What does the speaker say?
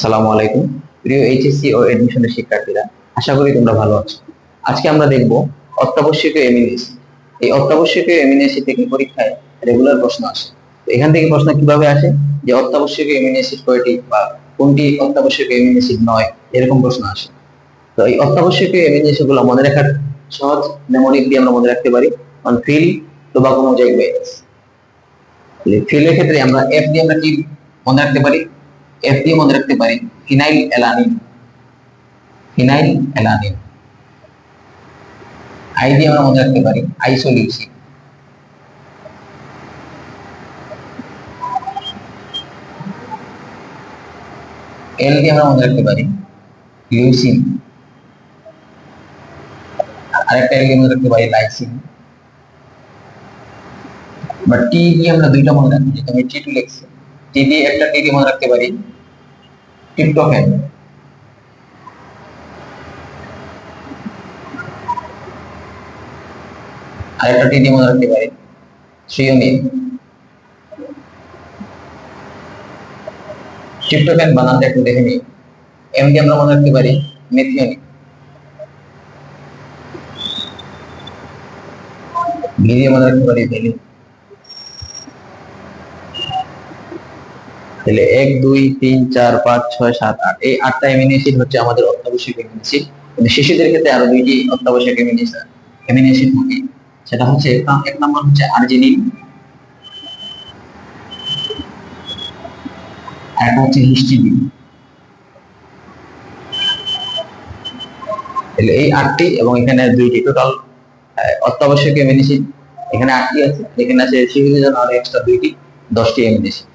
সালামু আলাইকুম। প্রিয় এইচএসসি ও এডমিশনের শিক্ষার্থীরা, আশা করি তোমরা ভালো আছো। আজকে আমরা দেখব অত্যাবশ্যকীয় এমিনেসি এই অত্যাবশ্যকীয় এমিনেসি থেকে পরীক্ষায় রেগুলার প্রশ্ন আসে। তো এখান থেকে প্রশ্ন কীভাবে আসে? যে অত্যাবশ্যকীয় এমিনেসিড কয়টি বা কোনটি অত্যাবশ্যকীয় এমিনেসিড নয়, এরকম প্রশ্ন আসে। তো এই অত্যাবশ্যকীয় এমিনেসি গুলো মনে রাখার সহজ মেমোরি দিয়ে আমরা মনে রাখতে পারি অন ফিল টোবাকো মোজাইক ভাইরাস ফিলের ক্ষেত্রে আমরা এফ দিয়ে আমরা কি মনে রাখতে পারি? এফ দিয়ে মনে রাখতে পারি phenylalanine phenylalanine I দিয়ে আমরা মনে রাখতে পারি আইসোলিউসিন এল দিয়ে আমরা মনে রাখতে পারি লিউসিন আরেকটা এল দিয়ে মনে রাখতে পারি লাইসিন বা টি দিয়ে আমরা দুইটা মনে রাখি যেটা আমি টি দিয়ে একটা টি দিয়ে মনে রাখতে পারি। ট্রিপ্টোফ্যান আরেকটা টি দিয়ে মনে রাখতে পারি। থ্রিওমিন ট্রিপ্টোফ্যান বানানটা একটু দেখে নিই। এম দিয়ে আমরা মনে রাখতে পারি। মেথিওনিন ভি দিয়ে মনে রাখতে পারি। ভ্যালিন তাহলে এক, দুই, তিন, চার, পাঁচ, ছয়, সাত, আট। এই আটটা অ্যাসিড হচ্ছে আমাদের অত্যাবশ্যক এমিনো অ্যাসিড কিন্তু শিশুদের ক্ষেত্রে আরও দুইটি অত্যাবশ্যক এমিনো অ্যাসিড থাকে। সেটা হচ্ছে এক নম্বর হচ্ছে আর্জিনিন আর একটা হচ্ছে তাহলে এই আটটি এবং এখানে দুইটি টোটাল অত্যাবশ্যক অ্যাসিড এখানে আটটি আছে। এখানে আছে শিশুদের জন্য আরও এক্সট্রা দুইটি, দশটি অ্যাসিড